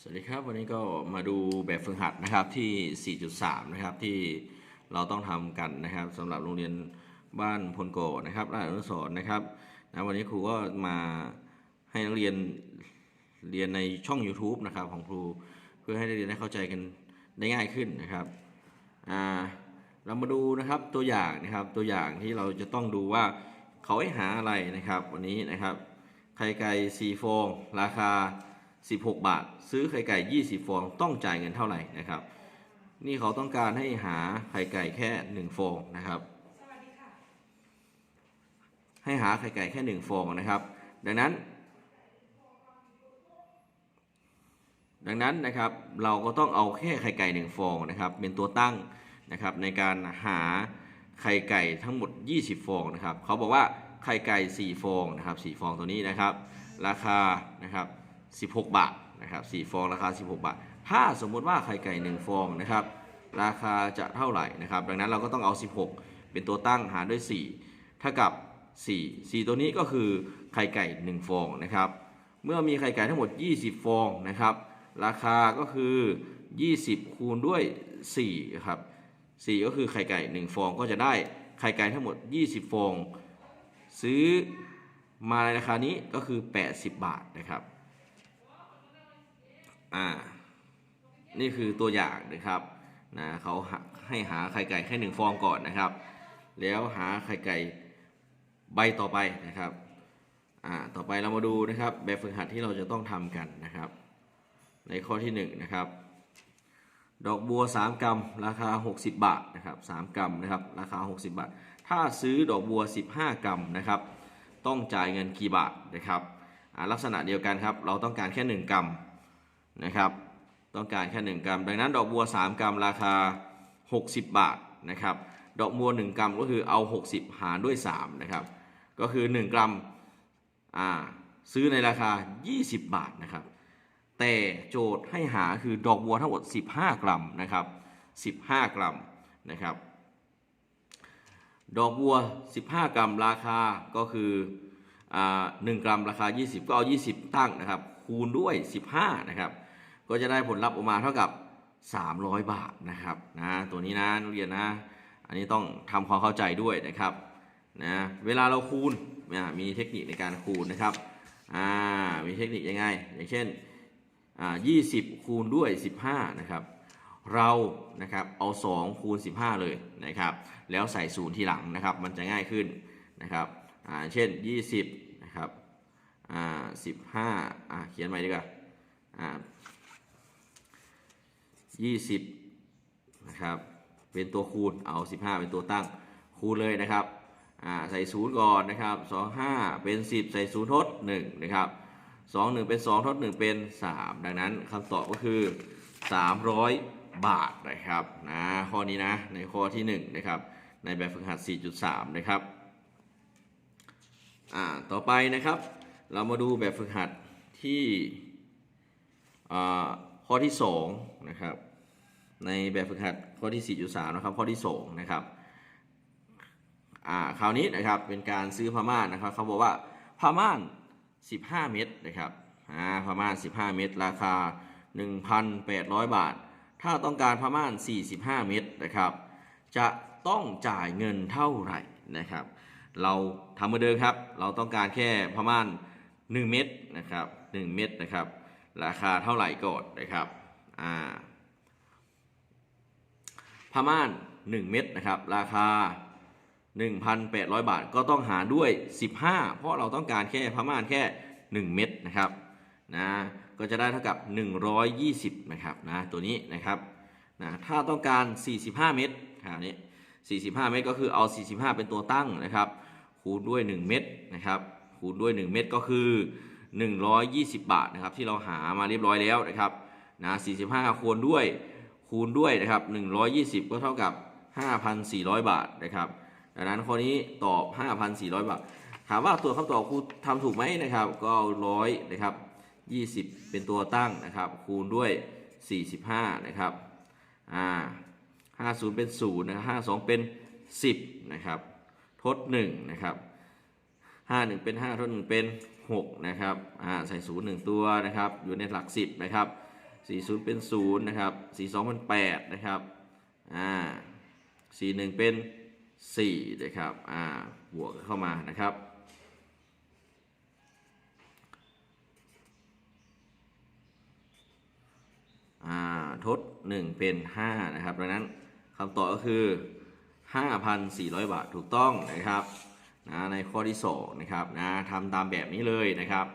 สวัสดีครับ วันนี้ก็มาดูแบบฝึกหัดนะครับที่ 4.3 นะครับที่เราต้องทำกันนะครับสำหรับโรงเรียนบ้านพลโกนะครับราชอนุสรณ์นะครับนะวันนี้ครูก็มาให้นักเรียนเรียนในช่อง YouTube นะครับของครูเพื่อให้นักเรียนได้เข้าใจกันได้ง่ายขึ้นนะครับอ่าเรามาดูนะครับตัวอย่างนะครับตัวอย่างที่เราจะต้องดูว่าเขาให้หาอะไรนะครับ วันนี้นะครับไข่ไก่4ฟองราคา 16 บาท ซื้อไข่ไก่ 20 ฟอง ต้องจ่ายเงินเท่าไหร่นะครับ นี่เขาต้องการให้หาไข่ไก่แค่ 1 ฟองนะครับ ให้หาไข่ไก่แค่ 1 ฟองนะครับ ดังนั้น ดังนั้นนะครับเราก็ต้องเอาแค่ไข่ไก่ 1 ฟองนะครับ เป็นตัวตั้งนะครับในการหาไข่ไก่ทั้งหมด 20 ฟองนะครับ เขาบอกว่าไข่ไก่ 4 ฟองนะครับ 4 ฟองตัวนี้นะครับ ราคานะครับ 16 บาทนะครับ4ฟองราคา 16 บาท ถ้าสมมุติว่าไข่ไก่ 1 ฟองนะครับราคาจะเท่าไหร่นะครับดังนั้นเราก็ต้องเอา 16 เป็นตัวตั้งหารด้วย 4 เท่ากับ 4 4 ตัวนี้ก็คือไข่ไก่ 1 ฟองนะครับเมื่อมีไข่ไก่ทั้งหมด 20 ฟองนะครับราคาก็คือ 20 คูณด้วย 4 ครับ 4 ก็คือไข่ไก่ 1 ฟองก็จะได้ไข่ไก่ทั้งหมด 20 ฟอง ซื้อมาในราคานี้ก็คือ 80 บาทนะครับ อ่า นี่คือตัวอย่างนะครับนะเขาให้หาไข่ไก่แค่หนึ่งฟองก่อนนะครับ แล้วหาไข่ไก่ใบต่อไปนะครับอ่าต่อไปเรามาดูนะครับ แบบฝึกหัดที่เราจะต้องทำกันนะครับ ในข้อที่1นงนะครับ ดอกบัว 3 กรัม ราคา 60 บาทนะครับ3กรัมนะครับ ราคา 60 บาท ถ้าซื้อดอกบัว 15 กรัมนะครับ ต้องจ่ายเงินกี่บาทนะครับอ่าลักษณะเดียวกันครับ เราต้องการแค่ 1 กรัม นะครับ ต้องการแค่1กรัม ดังนั้นดอกบัว 3 กรัมราคา 60 บาทนะครับ ดอกบัว 1 กรัมก็คือเอา 60 หารด้วย3นะครับ ก็คือ 1 กรัมซื้อในราคา 20 บาทนะครับ แต่โจทย์ให้หาคือดอกบัวทั้งหมด 15 กรัมนะครับ 15 กรัมนะครับ ดอกบัว 15 กรัมราคาก็คืออ่า1กรัมราคา 20 ก็เอา 20 ตั้งนะครับ คูณด้วย 15 นะครับ ก็จะได้ผลลัพธ์ออกมาเท่ากับ 300 บาทนะครับนะตัวนี้นะนักเรียนนะ อันนี้ต้องทำความเข้าใจด้วยนะครับนะเวลาเราคูณมีเทคนิคในการคูณนะครับอ่ามีเทคนิคยังไง อย่างเช่นอ่า20คูณด้วย 15นะครับเรานะครับเอา2คูณ15 เลยนะครับ แล้วใส่ศูนย์ทีหลังนะครับ มันจะง่ายขึ้นนะครับอ่าเช่น 20นะครับอ่า15อ่าเขียนใหม่ดีกว่าอ่า 20นะครับเป็นตัวคูณเอา 15 เป็นตัวตั้งคูณเลยนะครับใส่ศูนย์ก่อนนะครับ25 เป็น 10 ใส่ศูนย์ทด1นะครับ2 1 เป็น 2 ทด 1 เป็น 3 ดังนั้นคำตอบก็คือ 300 บาทนะครับนะข้อนี้นะในข้อที่ 1 นะครับ ในแบบฝึกหัด 4.3 นะครับอ่าต่อไปนะครับ เรามาดูแบบฝึกหัดที่ข้อที่ 2 นะครับ ในแบบฝึกหัดข้อที่ 4.3 นะครับ ข้อที่ 2 นะครับอ่าคราวนี้นะครับเป็นการซื้อผ้าม่านนะครับเขาบอกว่าผ้าม่าน 15 เม็ดนะครับอ่าผ้าม่าน 15 เม็ดราคา 1,800 บาท ถ้าต้องการผ้าม่าน 45 เม็ดนะครับ จะต้องจ่ายเงินเท่าไหร่นะครับ เราทำเหมือนเดิมครับ เราต้องการแค่ผ้าม่าน 1 เม็ดนะครับ 1 เม็ดนะครับ ราคาเท่าไหร่ก่อนนะครับอ่า ม่าน 1 เม็ดนะครับ ราคา 1,800 บาท ก็ต้องหารด้วย 15 เพราะเราต้องการแค่ผ้าม่านแค่ 1 เม็ดนะครับนะก็จะได้เท่ากับ 120 นะครับนะตัวนี้นะครับนะถ้าต้องการ 45 เม็ดคราวนี้ 45 เม็ดก็คือเอา 45 เป็นตัวตั้งนะครับ คูณด้วย 1 เม็ดนะครับคูณด้วย 1 เม็ดก็คือ 120 บาทนะครับที่เราหามาเรียบร้อยแล้วนะครับนะ45คูณด้วย คูณด้วยนะครับ120 ก็เท่ากับ 5,400 บาทนะครับดังนั้นข้อนี้ตอบ 5,400 บาท ถามว่าตัวคำตอบครูทำถูกไหมนะครับ ก็เอาร้อยนะครับ20 เป็นตัวตั้งนะครับ คูณด้วย 45 นะครับอ่า50 เป็น0นะครับ52 เป็น 10 นะครับ ทด 1 นะครับ 51 เป็น 5 ทด 1 เป็น 6 นะครับอ่าใส่ 0 1 ตัวนะครับ อยู่ในหลัก 10 นะครับ 40 เป็น 0 นะครับ 42 เป็น 8 นะครับ อ่า 41 เป็น 4 นะครับ อ่า บวกเข้ามานะครับ อ่า ทด 1 เป็น 5 นะครับ ดังนั้นคำตอบก็คือ 5,400 บาทถูกต้องนะครับนะในข้อที่ 2 นะครับนะทำตามแบบนี้เลยนะครับ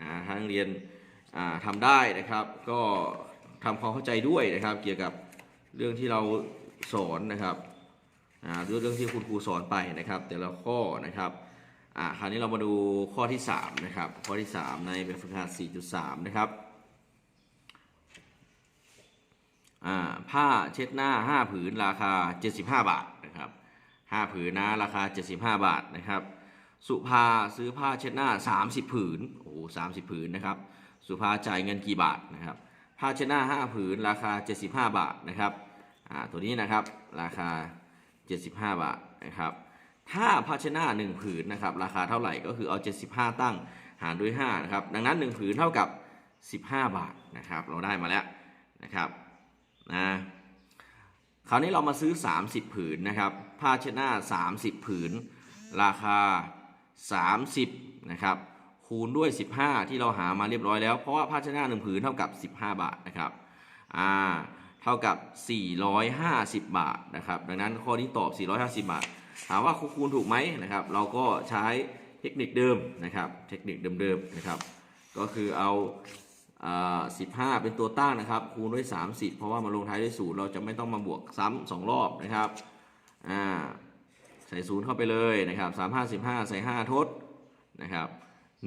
นะถ้าเรียน ทำได้นะครับ ก็ทำความเข้าใจด้วยนะครับ เกี่ยวกับเรื่องที่เราสอนนะครับอ่าเรื่อเรื่องที่คุณครูสอนไปนะครับ แต่ละข้อนะครับคราวนี้เรามาดูข้อที่3นะครับข้อที่ 3 ในแบบฝึกหัด 4.3 นะครับผ้าเช็ดหน้า 5 ผืนราคา 75 บาทนะครับ5ผืนนะราคา 75 บาทนะครับ สุภาซื้อผ้าเช็ดหน้า 30 ผืนโอ้สามสิบผืนนะครับ สุภาจ่ายเงินกี่บาทนะครับผ้าเช็ดหน้า 5 ผืนราคา 75 บาทนะครับอ่าตัวนี้นะครับราคา 75 บาทนะครับถ้าผ้าเช็ดหน้า1ผืนนะครับราคาเท่าไหร่ก็คือเอา 75 ตั้งหารด้วย5นะครับดังนั้น 1 ผืนเท่ากับ 15 บาทนะครับเราได้มาแล้วนะครับนะคราวนี้เรามาซื้อ 30 ผืนนะครับผ้าเช็ดหน้า 30 ผืน ราคา 30นะครับ คูณด้วย 15 ที่เราหามาเรียบร้อยแล้ว เพราะว่าผ้าช็ดหน้า1ผืนเท่ากับ 15 บาทนะครับอ่าเท่ากับ 450 บาทนะครับ ดังนั้นข้อนี้ตอบ 450 บาท ถามว่าครูคูณถูกไหมนะครับ เราก็ใช้เทคนิคเดิมนะครับ เทคนิคเดิมๆนะครับ ก็คือเอาอ่า15 เป็นตัวตั้งนะครับ คูณด้วย 30 เพราะว่ามาลงท้ายด้วยศูนย์เราจะไม่ต้องมาบวกซ้ำสองรอบนะครับอ่าใส่ศูนย์เข้าไปเลยนะครับ3 5 15 ใส่ 5 ทดนะครับ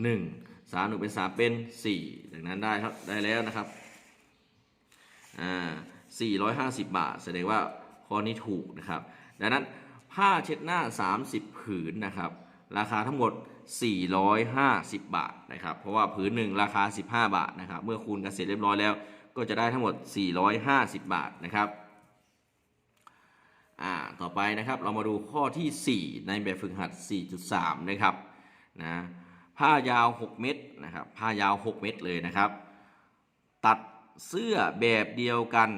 1 3 1เป็น3เป็น4ดังนั้นได้ครับได้แล้วนะครับอ่า450 บาท แสดงว่าข้อนี้ถูกนะครับ ดังนั้นผ้าเช็ดหน้า 30 ผืนนะครับ ราคาทั้งหมด 450 บาทนะครับเพราะว่าผืนหนึ่งราคา 15 บาทนะครับ เมื่อคูณกันเสร็จเรียบร้อยแล้ว ก็จะได้ทั้งหมด 450 บาทนะครับอ่าต่อไปนะครับเรามาดูข้อที่ 4 ในแบบฝึกหัด 4.3 นะครับนะ ผ้ายาว 6 เมตรนะครับ ผ้ายาว 6 เมตรเลยนะครับ ตัดเสื้อแบบเดียวกัน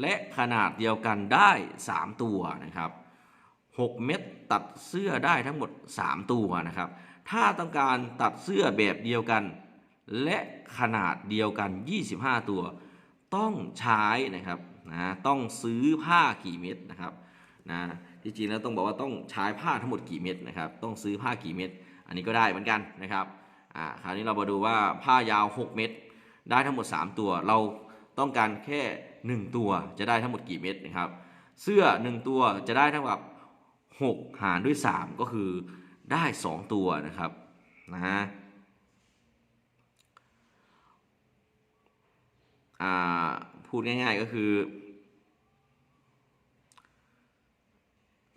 และขนาดเดียวกันได้ 3 ตัวนะครับ 6 เม็ดตัดเสื้อได้ทั้งหมด 3 ตัวนะครับ ถ้าต้องการตัดเสื้อแบบเดียวกัน และขนาดเดียวกัน 25 ตัว ต้องใช้นะครับนะต้องซื้อผ้ากี่เม็ดนะครับนะที่จริงแล้วต้องบอกว่าต้องใช้ผ้าทั้งหมดกี่เม็ดนะครับ ต้องซื้อผ้ากี่เม็ด อันนี้ก็ได้เหมือนกันนะครับอ่าคราวนี้เรามาดูว่าผ้ายาว 6 เม็ดได้ทั้งหมด 3 ตัว เราต้องการแค่ 1 ตัวจะได้ทั้งหมดกี่เม็ดนะครับ เสื้อ 1 ตัวจะได้เท่ากับ 6 หารด้วย 3 ก็คือได้ 2 ตัวนะครับนะฮะอ่าพูดง่ายๆก็คือ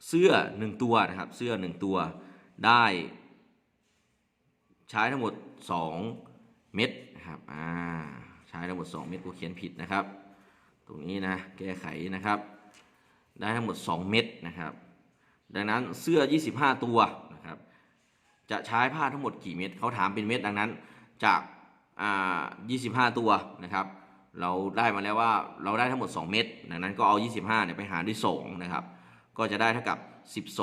เสื้อ 1 ตัวนะครับ เสื้อ 1 ตัวได้ ใช้ทั้งหมด 2 เม็ดนะครับอ่าใช้ทั้งหมด 2 เม็ดกูเขียนผิดนะครับ ตรงนี้นะแก้ไขนะครับ ได้ทั้งหมด 2 เม็ดนะครับ ดังนั้นเสื้อ 25 ตัวนะครับจะใช้ผ้าทั้งหมดกี่เม็ดเขาถามเป็นเม็ดดังนั้นจากอ่า25 ตัวนะครับเราได้มาแล้วว่าเราได้ทั้งหมด 2 เม็ดดังนั้นก็เอา 25เนี่ยไปหารด้วย2นะครับ ก็จะได้เท่ากับ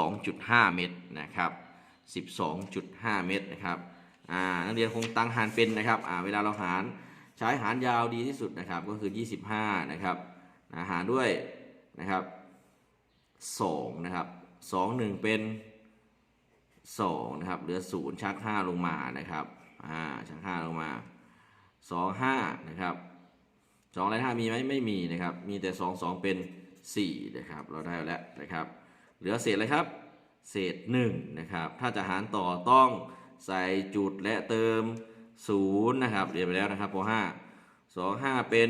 12.5 เม็ดนะครับ 12.5 เม็ดนะครับ อ่านักเรียนคงตั้งหารเป็นนะครับอ่าเวลาเราหารใช้หารยาวดีที่สุดนะครับก็คือ 25 นะครับหารด้วยนะครับ2นะครับ2 1 เป็น 2 นะครับ เหลือ 0 ชัก 5 ลงมานะครับอ่าชัก 5 ลงมา 2 5 นะครับ2อะไร5มีไหมไม่มีนะครับ มีแต่ 2 2 เป็น 4 นะครับ เราได้แล้วนะครับ เหลือเศษอะไรครับ เศษ 1 นะครับ ถ้าจะหารต่อต้อง ใส่จุดและเติม0นะครับเรียนไปแล้วนะครับป .5 2 5 เป็น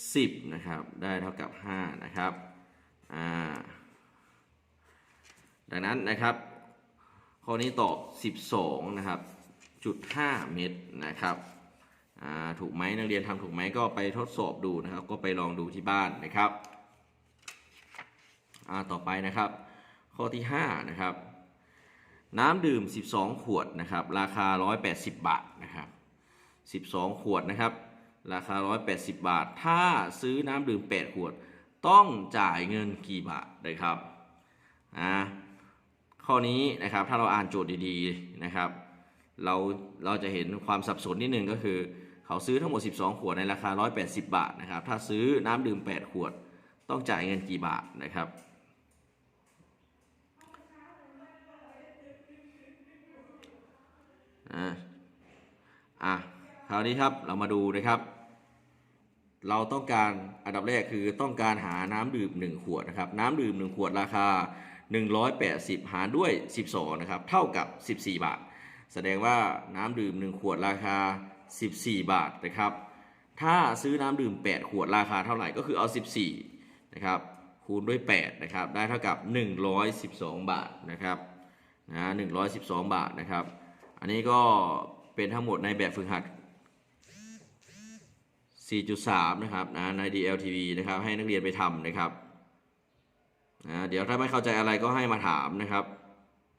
10นะครับได้เท่ากับ5นะครับอ่าดังนั้นนะครับข้อนี้ตอบ 12นะครับจุด5เมตรนะครับอ่าถูกไหมนักเรียนทำถูกไหมก็ไปทดสอบดูนะครับ ก็ไปลองดูที่บ้านนะครับอ่าต่อไปนะครับ ข้อที่5นะครับ น้ำดื่ม 12 ขวดนะครับ ราคา 180 บาทนะครับ 12 ขวดนะครับ ราคา 180 บาท ถ้าซื้อน้ำดื่ม 8 ขวด ต้องจ่ายเงินกี่บาทนะครับนะข้อนี้นะครับถ้าเราอ่านโจทย์ดีๆนะครับ เราเราจะเห็นความสับสนนิดนึงก็คือ เขาซื้อทั้งหมด 12 ขวดในราคา 180 บาทนะครับ ถ้าซื้อน้ำดื่ม 8 ขวด ต้องจ่ายเงินกี่บาทนะครับ อะอะคราวนี้ครับเรามาดูนะครับ เราต้องการอันดับแรกคือต้องการหาน้ำดื่ม 1 ขวดนะครับ น้ำดื่ม 1 ขวดราคา 180 หารด้วย 12 นะครับ เท่ากับ 14 บาท แสดงว่าน้ำดื่ม 1 ขวดราคา 14 บาทนะครับ ถ้าซื้อน้ำดื่ม 8 ขวดราคาเท่าไหร่ก็คือเอา 14 นะครับ คูณด้วย 8 นะครับ ได้เท่ากับ 112 บาทนะครับนะ112 บาทนะครับ อันนี้ก็เป็นทั้งหมดในแบบฝึกหัด 4.3 นะครับนะใน DLTV นะครับให้นักเรียนไปทำนะครับนะเดี๋ยวถ้าไม่เข้าใจอะไรก็ให้มาถามนะครับ